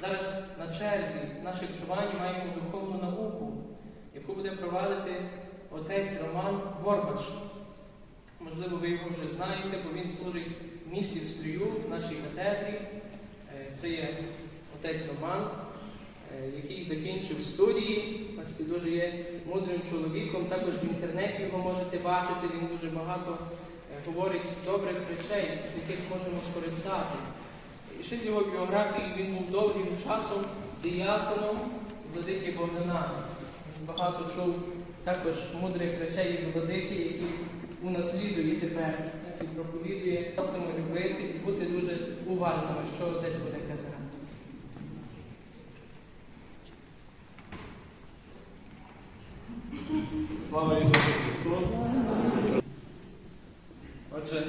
Зараз на черзі в нашій маємо духовну науку, яку буде провадити отець Роман Горбач. Можливо, ви його вже знаєте, бо він служить в місті Стрію в нашій катедрі. Е, Це є отець Роман, е, який закінчив студії. Бачите, дуже є мудрим чоловіком. Також в інтернеті його можете бачити. Він дуже багато е, говорить добрих речей, з яких можемо скористати. Ще з його біографії він був довгим часом дияконом владики Богдана. Багато чув також мудрих речей від владики, які унаслідує тепер і проповідує. Просимо любити і бути дуже уважними, що отець буде казати. Слава Ісусу Христу! Отже,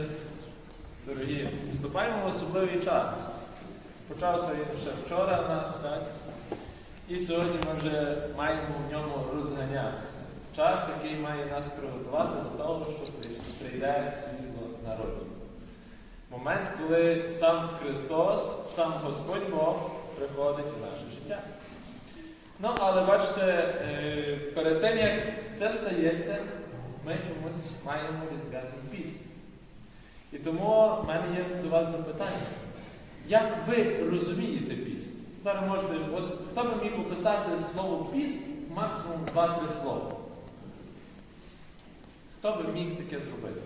дорогі, вступаємо в особливий час. Почався він ще вчора у нас, так? І сьогодні ми вже маємо в ньому розганятися. Час, який має нас приготувати до того, що прийде світло народу. Момент, коли сам Христос, сам Господь Бог приходить у наше життя. Ну, але бачите, перед тим, як це стається, ми чомусь маємо різдвяний піст. І тому в мене є до вас запитання. Як ви розумієте піст? Зараз можете, от хто би міг описати слово піст максимум 2-3 слова? Хто би міг таке зробити?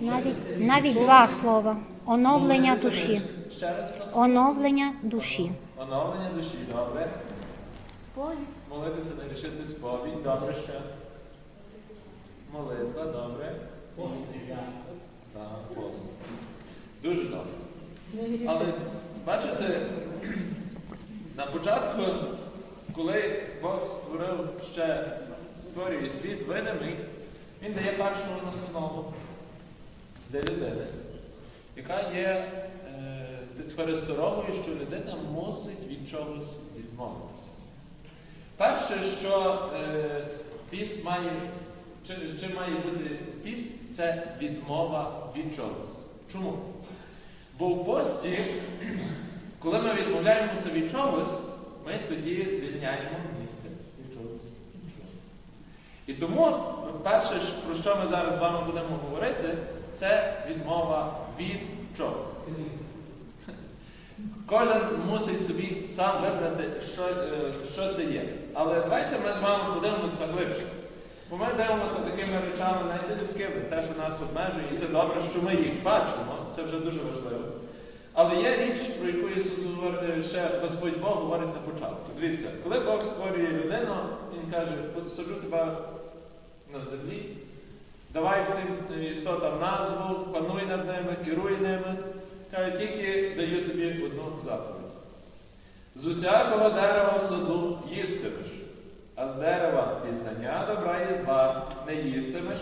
Навіть, навіть два слова. Оновлення душі. Ще раз. Оновлення душі. Оновлення душі, добре. Сповідь. Молитися не рішити сповідь, добре ще. Молитва, добре. Так, пост. Дуже добре. Але бачите, на початку, коли Бог створив ще створює світ видимий, він дає першу настанову для людини, яка є е, пересторогою, що людина мусить від чогось відмовитися. Перше, що е, піст має, чи, чи має бути піст, це відмова від чогось. Чому? Бо в пості, коли ми відмовляємося від чогось, ми тоді звільняємо місце від чогось. І тому перше, про що ми зараз з вами будемо говорити, це відмова від чогось. Кожен мусить собі сам вибрати, що, е, що це є. Але давайте ми з вами подивимося глибше. Бо ми дивимося такими речами, навіть людськими, те, що нас обмежує, і це добре, що ми їх бачимо, це вже дуже важливо. Але є річ, про яку Ісус говорить, ще Господь Бог говорить на початку. Дивіться, коли Бог створює людину, Він каже, посаджу тебе на землі, давай всім істотам назву, пануй над ними, керуй ними. Каже, тільки даю тобі одну заповідь. З усякого дерева в саду їстимеш, а з дерева пізнання добра і зла не їстимеш,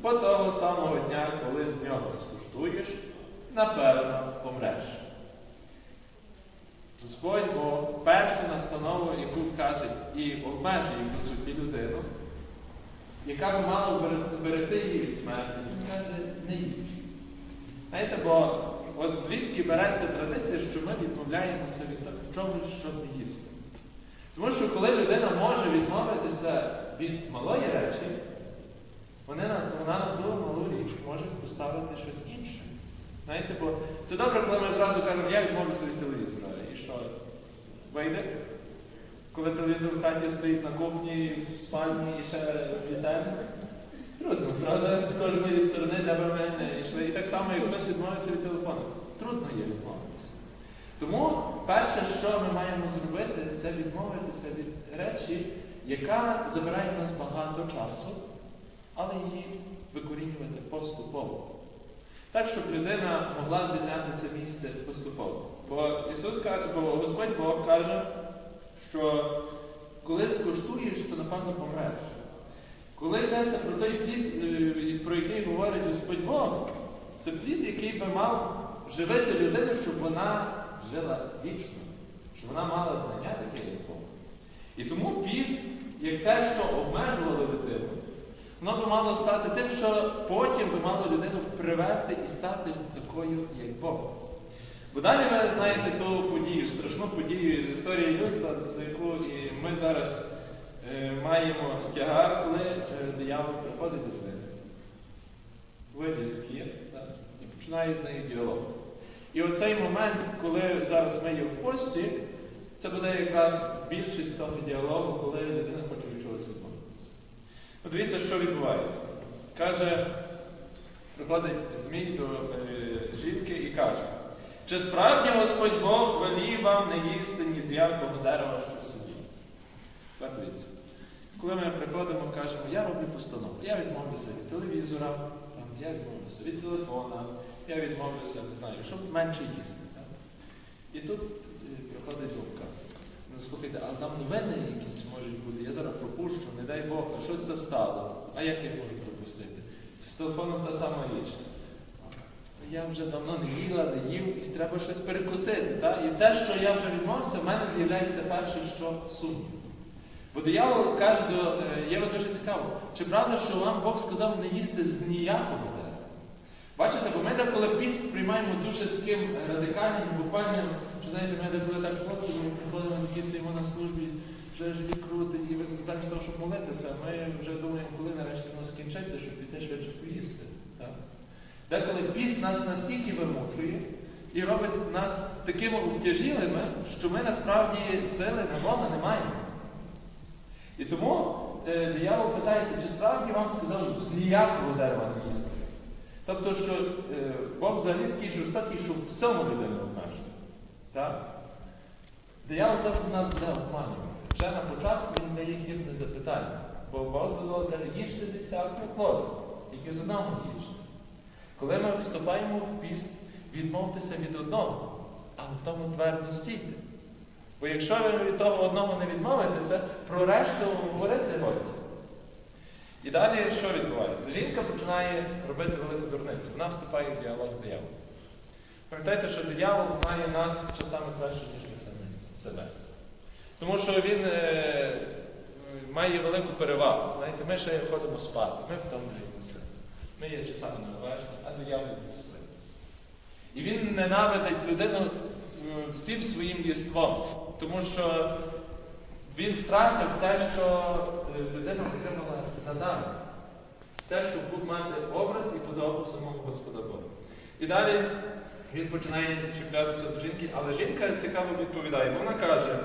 бо того самого дня, коли з нього скуштуєш, напевно помреш. Господь Бог першу настанову, яку каже і обмежує по суті людину, яка би мала берегти її від смерті, каже, не їж. Знаєте, бо от звідки береться традиція, що ми відмовляємося від чогось, щоб не їсти. Тому що коли людина може відмовитися від малої речі, вона на ту малу річ може поставити щось інше. Знаєте, бо це добре, коли ми зразу кажемо, я відмовлюся від телевізора. І що? Вийде? Коли телевізор в хаті стоїть на кухні, в спальні і ще вітає. Трудно, правда, з кожної сторони для мене йшли. І так само, як хтось відмовиться від телефону. Трудно є відмовитися. Тому перше, що ми маємо зробити, це відмовитися від речі, яка забирає в нас багато часу, але її викорінювати поступово. Так, щоб людина могла звільняти це місце поступово. Бо Ісус бо Господь Бог каже, що коли скуштуєш, то напевно помреш. Коли йдеться про той плід, е, про який говорить Господь Бог, це плід, який би мав живити людину, щоб вона жила вічно, щоб вона мала знання таке, як Бог. І тому піст, як те, що обмежувало людину, воно би мало стати тим, що потім би мало людину привести і стати такою, як Бог. Бо далі ви знаєте ту подію, страшну подію з історії людства, за яку і ми зараз е, маємо тягар, коли е, диявол приходить до людини. Виліз є, так, і починає з нею діалог. І оцей момент, коли зараз ми є в пості, це буде якраз більшість того діалогу, коли людина хоче від чогось відмовитися. Подивіться, що відбувається. Каже, приходить Змій до е, жінки і каже, чи справді Господь Бог велів вам не їсти ні з якого дерева, що в? Тепер дивіться. Коли ми приходимо, кажемо, я роблю постанову, я відмовлюся від телевізора, там, я відмовлюся від телефона, я відмовлюся, не знаю, щоб менше їсти. Так? І тут е, приходить думка. Ну, слухайте, а там новини якісь можуть бути, я зараз пропущу, не дай Бог, а що це стало? А як я можу пропустити? З телефоном та сама річ. Я вже давно не їла, не їв, і треба щось перекусити. Та? І те, що я вже відмовився, в мене з'являється перше, що сумнів. Бо диявол каже до е, Єви дуже цікаво, чи правда, що вам Бог сказав не їсти з ніякого дерева? Бачите, бо ми деколи піст сприймаємо дуже таким радикальним, буквальним, знаєте, ми деколи так просто ми приходимо їсти йому на службі, вже живі крути, і замість того, щоб молитися, ми вже думаємо, коли нарешті воно скінчиться, щоб піти швидше поїсти. Так? Деколи піст нас настільки вимушує і робить нас такими обтяжілими, що ми насправді сили на Бога не маємо. І тому е, диявол питається, чи справді вам сказав з ніякого дерева не їсти. Тобто, що е, Бог взагалі такий жорстокий, що всьому людину. Так? Диявол завжди нас буде обманювати. Вже на початку він дає хибне запитання. Бо Бог дозволив каже, їжте зі всякого плоду, тільки з одного їжте. Коли ми вступаємо в піст, відмовтеся від одного, але в тому твердо стійте. Бо якщо ви від того одного не відмовитеся, про решту говорити годі. І далі що відбувається? Жінка починає робити велику дурницю. Вона вступає в діалог з дияволом. Пам'ятайте, що диявол знає нас часами краще, ніж ми самі себе. Тому що він е, має велику перевагу. Знаєте, ми ще ходимо спати, ми втомлюємося. Ми є часами належні, а диявол не спить. І він ненавидить людину е, всім своїм єством, тому що він втратив те, що е, людина отримала задане. Те, щоб мати образ і подобу самого Господа Бога. І далі він починає чіплятися до жінки, але жінка цікаво відповідає. Вона каже: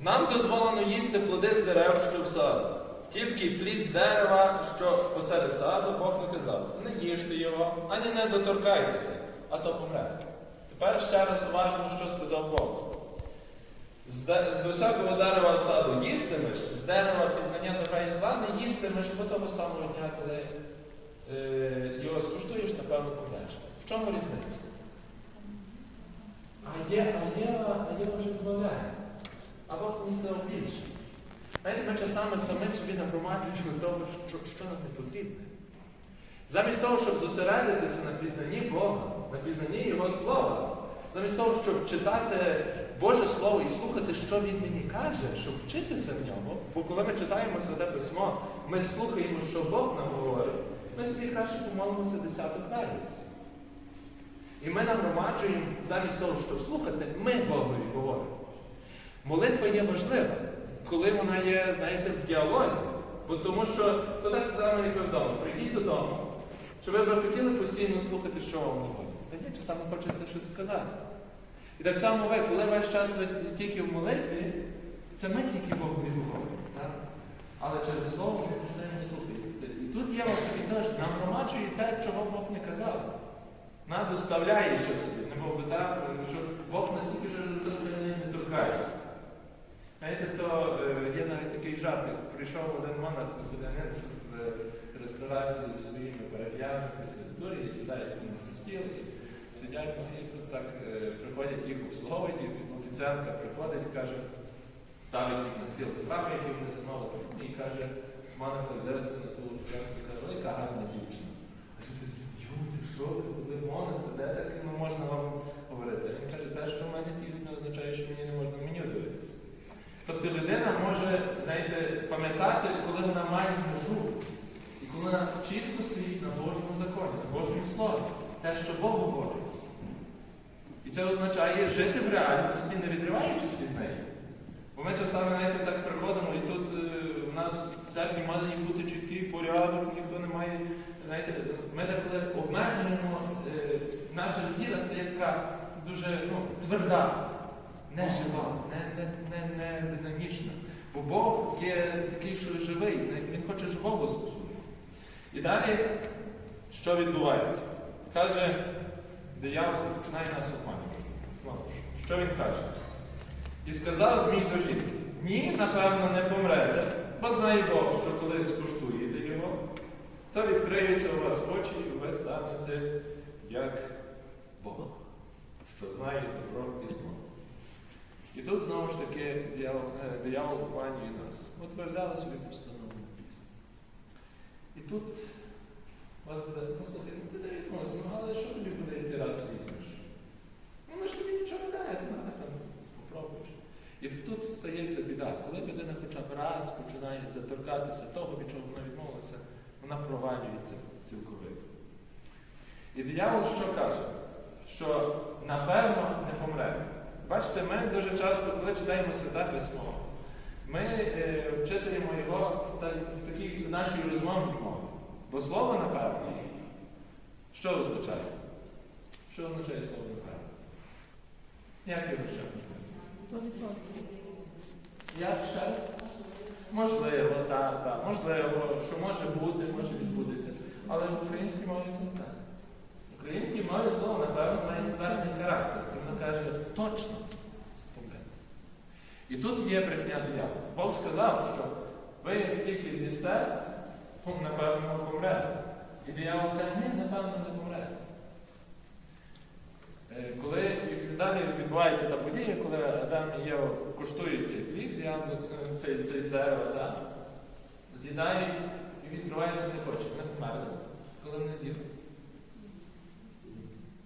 нам дозволено їсти плоди з дерев, що в саду. Тільки плід з дерева, що посеред саду, Бог не казав. Не їжте його, ані не доторкайтеся, а то помрете. Тепер ще раз уважно, що сказав Бог. З, де- з усякого дерева в саду їстимеш, з дерева пізнання добра і зла не їстимеш по того самого дня, коли е, його скуштуєш, напевно, помреш. В чому різниця? А є, а є, а є вже додає. А Бог мені більше. Знаєте, ми часами самі собі нагромаджуємо того, що, що нам не потрібне. Замість того, щоб зосередитися на пізнанні Бога, на пізнанні Його Слова, замість того, щоб читати Боже Слово і слухати, що Він мені каже, щоб вчитися в ньому, бо коли ми читаємо Святе Письмо, ми слухаємо, що Бог нам говорить, ми собі краще помолимося десяток вервиці. І ми нагромаджуємо, замість того, щоб слухати, ми Богові говоримо. Молитва є важлива, коли вона є, знаєте, в діалозі. Бо тому що то так само, як ви вдома. Прийдіть додому, чи ви б хотіли постійно слухати, що вам говорять? Та ні, часами хочеться щось сказати. І так само ви, коли весь час ви тільки в молитві, це ми тільки Богові говоримо. Але через слово ми починаємо слухати. І тут є вас собі теж, нам те, чого Бог не казав. Нам доставляє що собі, не Бог би так, що Бог настільки вже не торкається. Знаєте, то е, є навіть такий жартик. Прийшов один монах поселянин в ресторацію зі своїми парафіянами після літургії, сідають вони за стіл і сидять, ну, і тут так е, приходять їх обслуговують, і офіціантка приходить, каже, ставить їм на стіл страви, які вони замовили, і каже, монах дивиться на ту офіціантку і каже, яка гарна ти коли монах, де так ну, можна вам говорити? Він каже, те, що в мене піс не означає, що мені не можна в меню дивитися. Тобто людина може, знаєте, пам'ятати, коли вона має межу, і коли вона чітко стоїть на Божому законі, на Божому слові, те, що Бог говорить. І це означає жити в реальності, не відриваючись від неї. Бо ми часами, знаєте, так приходимо, і тут е, у нас в церкві має бути чіткий порядок, ніхто не має. Знаєте, ми так коли обмежуємо, е, наша людина стає така дуже ну, тверда, не жива, не, не, не, не динамічна. Бо Бог є такий, що живий, знаєте, він хоче живого стосунку. І далі, що відбувається? Каже, диявол починає нас обманювати. Знову ж, що він каже? І сказав Змій до жінки: Ні, напевно, не помрете, бо знає Бог, що коли скуштуєте його, то відкриються у вас очі, і ви станете як Бог, що знає добро і зло. І тут знову ж таки диявол, е, обманює нас. От ви взяли собі постанову пісню. І тут вас буде, ну слухай, ну ти не відносимо, але що тобі буде йти раз візьмеш? Ну ми ж тобі нічого не ну раз там попробуєш. І тут стається біда. Коли людина хоча б раз починає заторкатися того, від чого вона відмовилася, вона провалюється цілковито. І диявол що каже? Що напевно не помре. Бачите, ми дуже часто, коли читаємо святе письмо, ми е, вчитуємо його в, та, в такій нашій розмовній мові. Бо слово напевно, що означає? Що означає слово напевно? Як його ще? Як ще? Можливо, так, так. Можливо, що може бути, може відбудеться. Але в українській мові це не так. В українській мові слово, напевно, має ствердний характер. Воно каже точно помрете. І тут є брехня диявола. Бог сказав, що ви як тільки з'їсте, ну, напевно, помрете. І диявол каже, ні, напевно, не помрете. Е, Коли далі відбувається та подія, коли Адам і Єва куштують цей плід е, цей, цей з дерева, да? з'їдають і відкриваються не хочуть, не померли, коли не з'їдуть.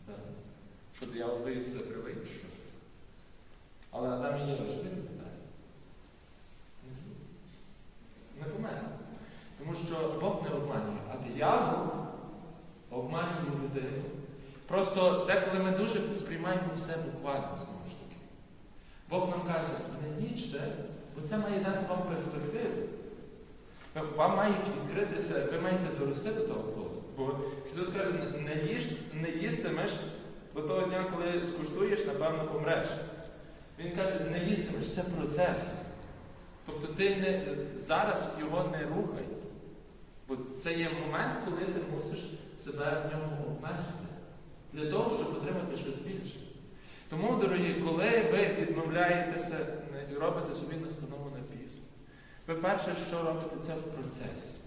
Так. Що диявол боїться привить. Але Адам і Єва не померли. Не померли. Тому що Бог не обманює, а диявол обманює людину. Просто деколи ми дуже сприймаємо все буквально знову ж таки. Бог нам каже, не їжте, бо це має дати вам перспективу. Вам мають відкритися, ви маєте дорости до того плоду. Бо Ісус каже, «Не- їж, не їстимеш, бо того дня, коли скуштуєш, напевно, помреш. Він каже, не їстимеш, це процес. Тобто ти не, зараз його не рухай. Бо це є момент, коли ти мусиш себе в ньому обмежити для того, щоб отримати щось більше. Тому, дорогі, коли ви відмовляєтеся і робите собі настанову на пісню, ви перше, що робите, це в процесі.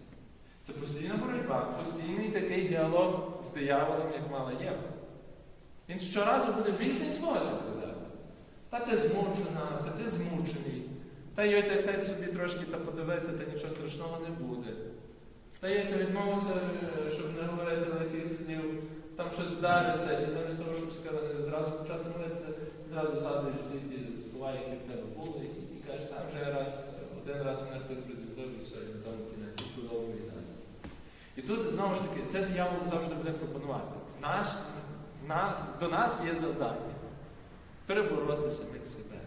Це постійна боротьба, постійний такий діалог з дияволом, як мала Єва. Він щоразу буде в різний спосіб казати. Та ти змучена, та ти змучений. Та й ти сядь собі трошки та подивися, та нічого страшного не буде. Та я ти відмовився, е, щоб не говорити легких слів, там щось вдарився, і замість того, щоб сказати, зразу почати молитися, зразу згадуєш всі ті слова, які в тебе були, і ти кажеш, там вже раз, один раз мене хтось розв'язав, і все, і тому кінець, і далі. І тут знову ж таки, це диявол завжди буде пропонувати. Наш, на, до нас є завдання перебороти самих себе.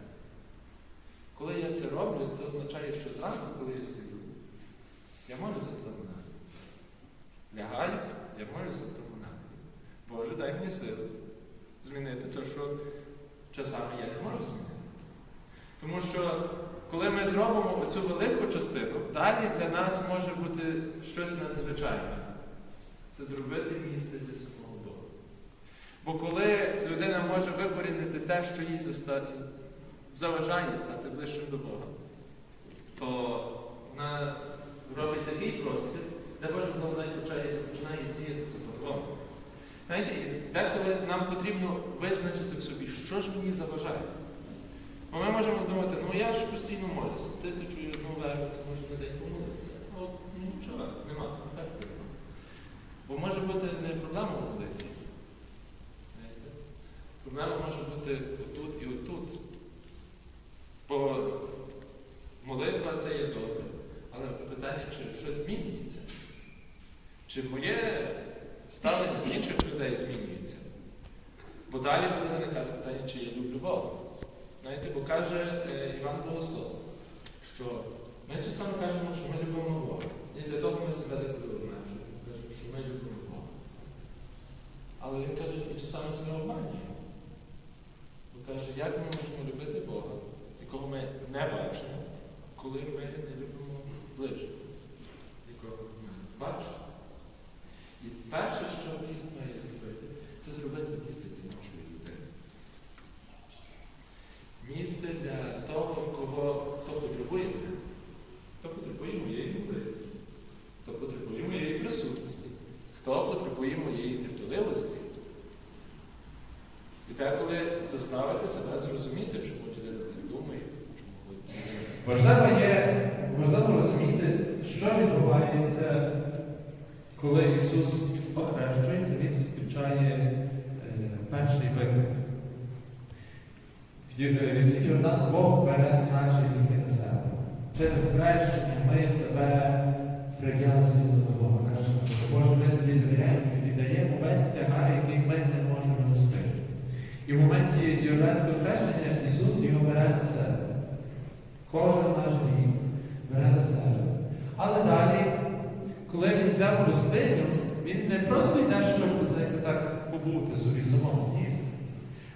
Коли я це роблю, це означає, що зранку, коли я сиджу, я молюся тому напрямку. Лягаю, я молюся тому напрямку. Боже, дай мені сили змінити те, що часами я не можу змінити. Тому що коли ми зробимо оцю велику частину, далі для нас може бути щось надзвичайне. Це зробити місце для Бога. Бо коли людина може викорінити те, що їй заважає стати ближчим до Бога, то вона робить такий простір, де Божа благодать починає, починає сіятися по-новому. Знаєте, деколи нам потрібно визначити в собі, що ж мені заважає. Бо ми можемо здумати, ну я ж постійно молюся, тисячу і одну верницю може на день помолитися. Ну, нічого, нема, так. Бо може бути не проблема. Знаєте? Проблема може бути отут і отут. Бо молитва це є добре. Але питання, чи щось змінюється? Чи моє ставлення інших людей змінюється? Бо далі буде виникати питання, чи я люблю Бога. Знаєте, бо каже е, Іван Богослов, що ми часами кажемо, що ми любимо Бога. І для того ми себе деколи обмежуємо. Кажемо, що ми любимо Бога. Але він каже, і часами себе обманюємо. Він каже, як ми можемо любити Бога, якого ми не бачимо, коли ми не любимо ближнього, якого ми бачимо. І перше, що піст має зробити, це зробити місце для нашої людини. Місце для того, кого, хто потребує мене, хто потребує моєї молитви, хто потребує моєї присутності, хто потребує терпеливості. І деколи заставити себе зрозуміти, чому людина так думає, чому Важливо є, важливо розуміти, що відбувається, коли Ісус охрещується, Він зустрічає е, перший виклик. В Ю- Йордан Бог бере наші гріхи на себе. Через хрещення ми себе прив'язуємо до Бога. Кажемо, що Боже, ми тобі довіряємо і віддаємо весь тягар, який ми не можемо нести. І в моменті Йорданського хрещення Ісус його бере на себе. Кожен наш гріх бере на себе. Але далі, коли він йде в пустиню, він не просто йде, щоб знаєте, так побути собі самому. Ні.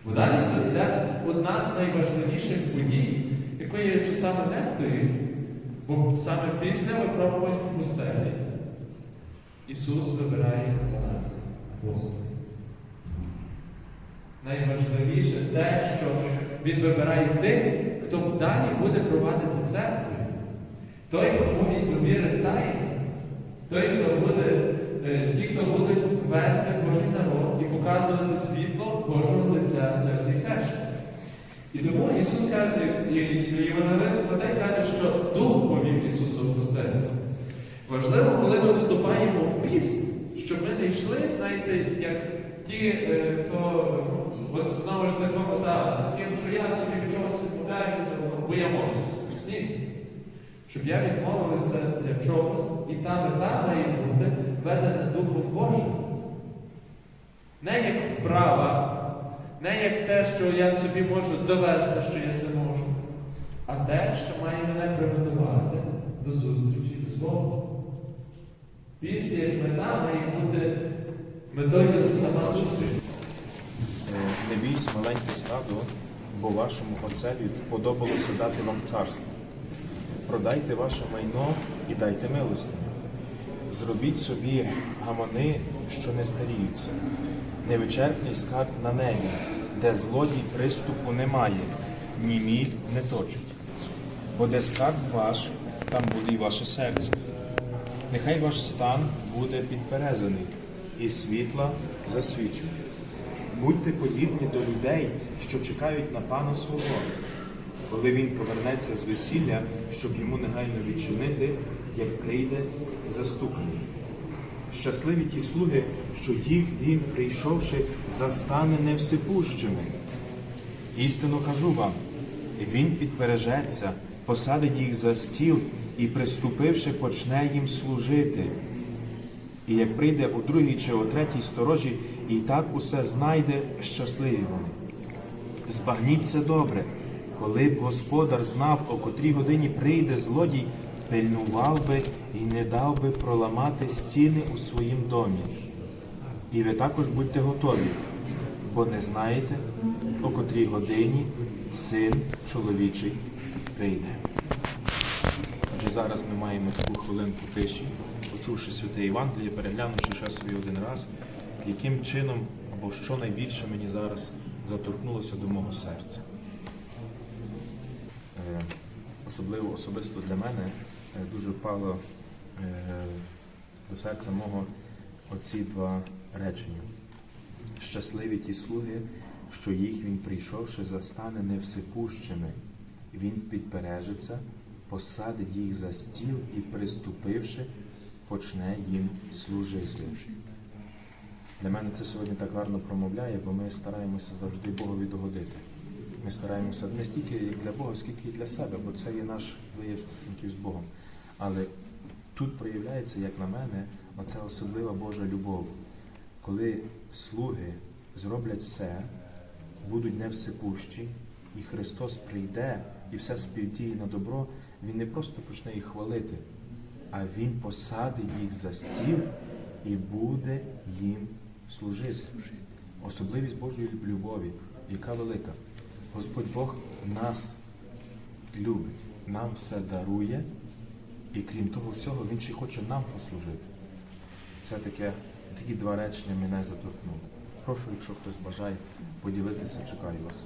Бо далі йде одна з найважливіших подій, якої часами нехтують, бо саме після випробувань в пустелі Ісус вибирає 12 апостолів. Найважливіше те, що Він вибирає тих, хто далі буде провадити церкву. Той, кому він довірить таїнство, той, хто буде, е, ті, хто будуть вести Божий народ і показувати світло Божого лиця для всіх решти. І тому Ісус каже, і Євангелист Матей каже, що Дух Ісуса в. Важливо, коли ми вступаємо в піст, щоб ми не йшли, знаєте, як ті, е, хто от знову ж такому та, з тим, що я собі від чогось відмовляюся, бо я можу. Ні. Щоб я відмовився для чогось, і та мета має бути ведена Духом Божим. Не як вправа, не як те, що я собі можу довести, що я це можу, а те, що має мене приготувати до зустрічі з Богом. Після як мета має бути метою сама зустріч. Е, Не бійсь маленьке стадо, бо вашому отцеві вподобалося дати вам царство. Продайте ваше майно і дайте милостиню. Зробіть собі гамани, що не старіються, невичерпний скарб на небі, де злодій приступу немає, ні міль не точить. Бо де скарб ваш, там буде й ваше серце. Нехай ваш стан буде підперезаний, і світла засвічує. Будьте подібні до людей, що чекають на пана свого, коли він повернеться з весілля, щоб йому негайно відчинити, як прийде застуканий. Щасливі ті слуги, що їх він, прийшовши, застане невсипущими. Істинно кажу вам, він підпережеться, посадить їх за стіл і, приступивши, почне їм служити. І як прийде у другій чи у третій сторожі, і так усе знайде, щасливі вони. Збагніть це добре, коли б господар знав, о котрій годині прийде злодій, пильнував би і не дав би проламати стіни у своїм домі. І ви також будьте готові, бо не знаєте, о котрій годині син чоловічий прийде. Зараз ми маємо таку хвилинку тиші, почувши святе Євангеліє, переглянувши ще собі один раз, яким чином або що найбільше мені зараз заторкнулося до мого серця. Е, Особливо особисто для мене е, дуже впало е, до серця мого оці два речення. Щасливі ті слуги, що їх він прийшовши, застане невсипущими. Він підпережиться, посадить їх за стіл і, приступивши, почне їм служити. Для мене це сьогодні так гарно промовляє, бо ми стараємося завжди Богові догодити. Ми стараємося не стільки для Бога, скільки і для себе, бо це є наш вияв стосунків з Богом. Але тут проявляється, як на мене, оця особлива Божа любов, коли слуги зроблять все, будуть невсипущі, і Христос прийде і все співдіє на добро, він не просто почне їх хвалити, а він посадить їх за стіл і буде їм служити. Особливість Божої любові, яка велика. Господь Бог нас любить, нам все дарує, і крім того всього, Він ще хоче нам послужити. Це таке, такі два речення мене заторкнули. Прошу, якщо хтось бажає поділитися, чекаю вас.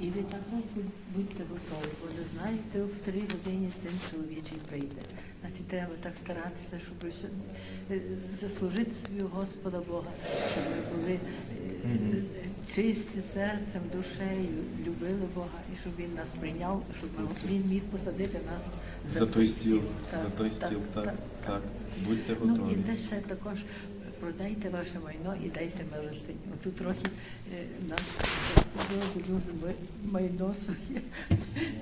І ви також будьте готові, бо не знаєте, в три годині син чоловічий прийде. Значить, треба так старатися, щоб е, заслужити собі Господа Бога, щоб ми були е, чисті серцем, душею, любили Бога, і щоб Він нас прийняв, щоб Він міг посадити нас За той стіл, Так, за той так, стіл, так, так. так. Будьте Ну і готові. де ще також продайте ваше майно і дайте милостиню. Тут трохи е, нас дуже дуже майно своє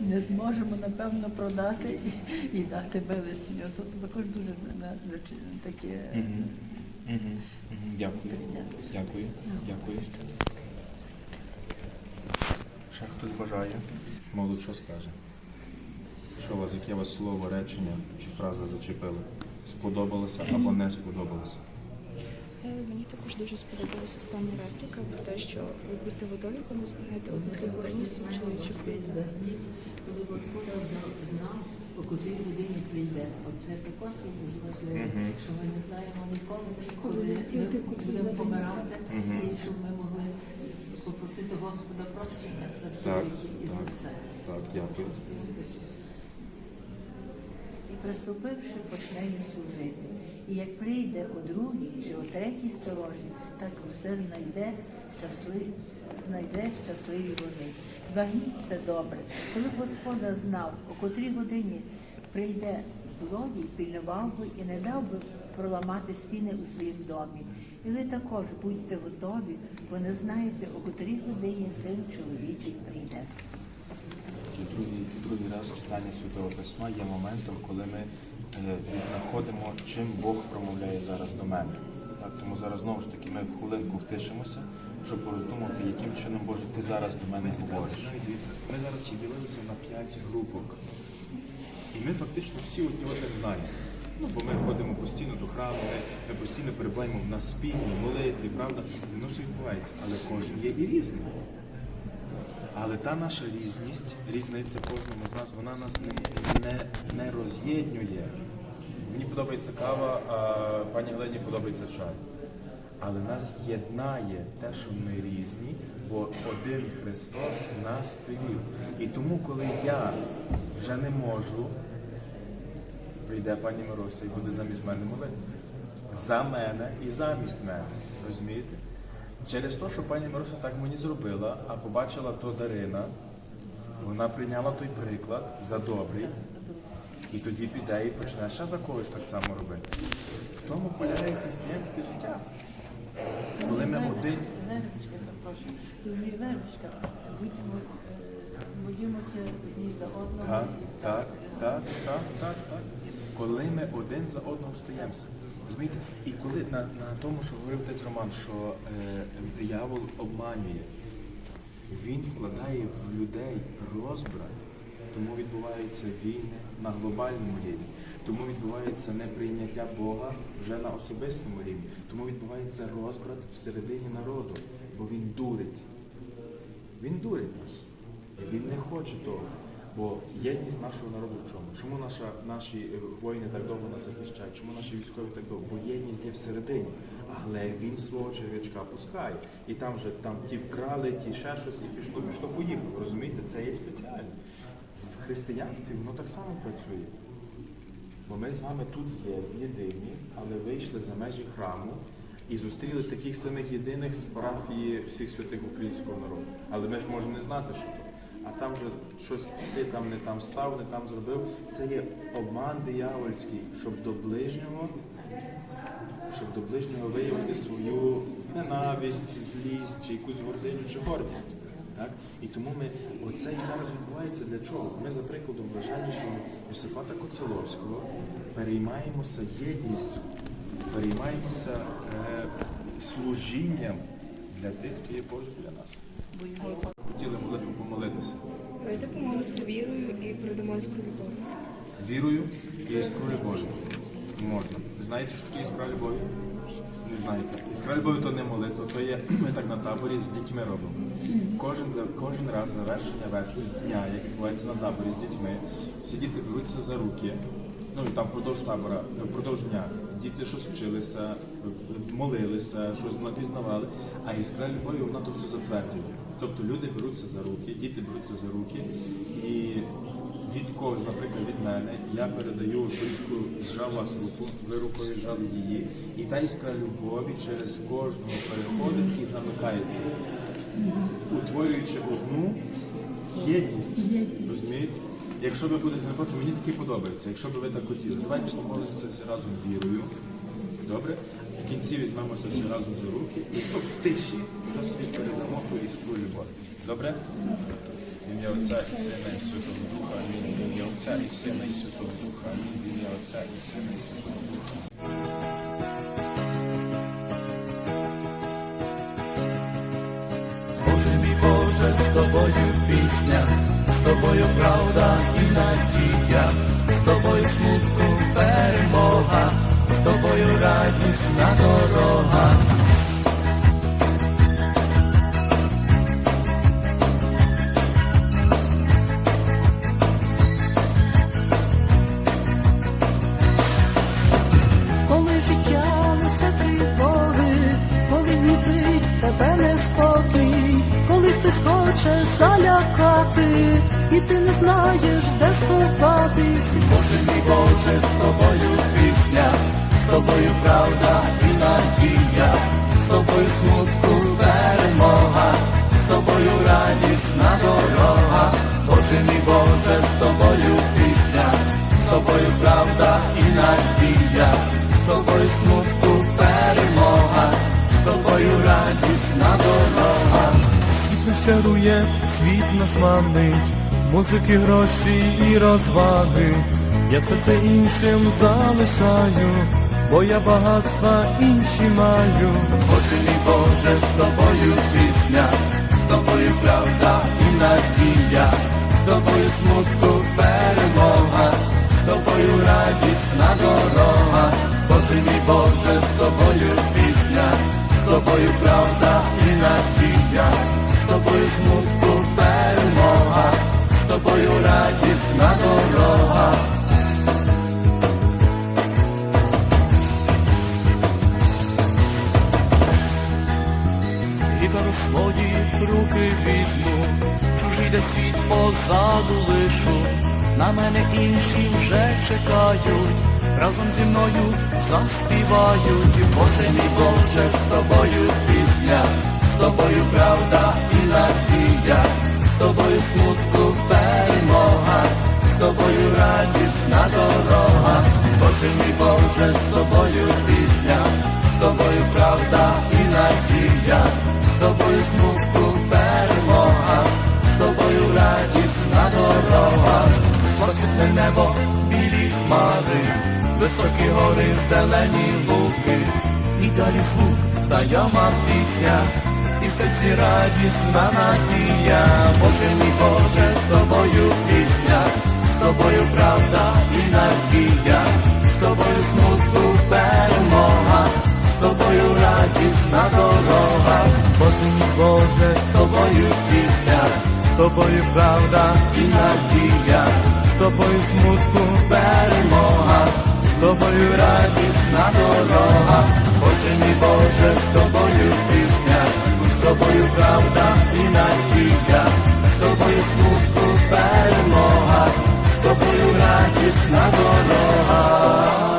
не зможемо напевно продати і, і дати милостиню. Тут також дуже на- на- таке. Дякую. Дякую. Дякую. Ще хтось бажає? Молодь що скаже? Що у вас, яке у вас слово, речення чи фраза зачепили? Сподобалося або не сподобалося? Мені також дуже сподобалась остання репліка про те, що ви будьте готові, коли станете у такій годині свій чоловічок прийде. Коли Господа знав- знав, у людині прийде. Оце також дуже важливо, що ми не знаємо ніколи, коли будемо помирати, і щоб ми могли попросити Господа прощення за всі гріхи і за все. Так, дякую. І приступивши, почне їм служити. І як прийде у другій чи у третій сторожі, так усе знайде щасливі, знайде щасливі вони. Збагніть це добре. Коли Господа знав, у котрій годині прийде злодій, пільнував би і не дав би проламати стіни у своїм домі. І ви також будьте готові, бо не знаєте, у котрій годині син чоловічий прийде. Другий, другий раз читання Святого Письма є моментом, коли ми знаходимо, чим Бог промовляє зараз до мене. Так, тому зараз знову ж таки ми в хвилинку втишимося, щоб пороздумати, яким чином Боже ти зараз до мене говориш. Ми зараз ділилися на п'ять групок. І ми фактично всі одні одних знаємо. Ну, бо ми ходимо постійно до храму, ми, постійно перебуваємо на спільній молитві, правда? Воно все відбувається. Але кожен є і різний. Але та наша різність, різниця кожному з нас, вона нас не, не, не роз'єднує. Мені подобається кава, а пані Глені подобається чай. Але нас єднає те, що ми різні, бо один Христос нас привів. І тому, коли я вже не можу, прийде пані Мирося і буде замість мене молитися. За мене і замість мене. Розумієте? Через те, що пані Мирося так мені зробила, а побачила то Дарина, вона прийняла той приклад за добрий, і тоді піде і почне ще за когось так само робити. В тому полягає християнське життя. Коли ми один. Верочка, прошу. Дуже Верочка, будьмо, е, одні за одного. Так, так, так, так, так, так. Коли ми один за одного встаємося. Розумієте? І коли на, на тому, що говорив отець Роман, що е, диявол обманює, він вкладає в людей розбрат, тому відбуваються війни на глобальному рівні, тому відбувається неприйняття Бога вже на особистому рівні, тому відбувається розбрат всередині народу, бо він дурить. Він дурить нас. Він не хоче того. Бо єдність нашого народу в чому? Чому наша, наші е, воїни так довго нас захищають? Чому наші військові так довго? Бо єдність є всередині. Але він свого черв'ячка пускає. І там вже там ті вкрали, ті ще щось, і пішло, пішло, поїхало. Розумієте, це є спеціально. В християнстві воно так само працює. Бо ми з вами тут є єдині, але вийшли за межі храму і зустріли таких самих єдиних з парафії всіх святих українського народу. Але ми ж можемо не знати, що. А там же щось ти там не там став, не там зробив. Це є обман диявольський, щоб до ближнього, щоб до ближнього виявити свою ненависть, злість, чи якусь гординю, чи гордість. Так? І тому ми оце і зараз відбувається для чого? Ми, за прикладом блаженнішого Йосифата Коцеловського переймаємося єдністю, переймаємося е, служінням для тих, хто є поруч біля нас. Хотіли молитву помолитися. Давайте помолимося вірою і передамо іскру любові. Вірую і іскру любові. Можна. Ви знаєте, що таке іскра любові? Не знаєте. Іскра любові то не молитва, то є ми так на таборі з дітьми робимо. Кожен, за, кожен раз завершення вечора дня, як відбувається на таборі з дітьми, всі діти беруться за руки. Ну і там впродовж табора, е, впродовж дня діти щось вчилися, молилися, щось зна- пізнавали, а іскра любові вона то все затверджує. Тобто люди беруться за руки, діти беруться за руки і від когось, наприклад, від мене, я передаю іскру, зжав вас руку, ви рукою зжали її, і та іскра любові через кожного переходить і замикається, утворюючи одну єдність. Розумієте? Якщо ви будете не проти, мені таки подобається. Якщо б ви так хотіли, давайте помолимося всі разом вірою. Добре? В кінці візьмемося всі разом за руки і то в тиші до собі передамо ту іскру любові. Добре? Ім'я Отця і Сина і Святого Духа. Амінь. Ім'я Отця і Сина і Святого Духа. Амінь. Ім'я Отця і Сина і Святого Духа. Боже мій Боже, з тобою пісня, з тобою правда і надія, з тобою смутку перемога, з тобою радісна дорога. коли життя несе тривоги, коли гнітить тебе неспокій, коли хтось хоче залякати, і ти не знаєш, де сховатись. Боже мій Боже, з тобою пісня, з тобою правда і надія, з тобою смутку перемога, з тобою радісна дорога. Боже мій Боже, з тобою пісня, з тобою правда і надія, з тобою смутку перемога, з тобою радісна дорога. Світ нас чарує, світ нас манить, музики, гроші і розваги. Я все це іншим залишаю, бо я багатства інші маю. Боже мій Боже, з тобою пісня, з тобою правда і надія, з тобою смутку перемога, з тобою радісна дорога. Боже мій Боже, з тобою пісня, з тобою правда і надія, з тобою смутку перемога, з тобою радісна дорога. Свої руки візьму, чужий де світ позаду лишу. На мене інші вже чекають, разом зі мною заспівають. Боже мій Боже, з тобою пісня, з тобою правда і надія, з тобою смутку перемога, з тобою радісна дорога. Боже мій Боже, з тобою пісня, з тобою правда і надія, тобою смутку перемога, з тобою радісна дорога. Блакитне небо, білі хмари, високі гори, зелені луки, і далі звук, знайома пісня, і в серці радісна надія. Боже мій Боже, з тобою пісня, з тобою правда і надія, з тобою смутку перемога, тобою радісна дорога, Божий Боже, з тобою пісня, з тобою правда і надія, з тобою смутку перемога, з тобою радісна дорога, Боже мій Боже, з тобою пісня, з тобою правда і надія, з тобою смутку перемога, з тобою радісна дорога.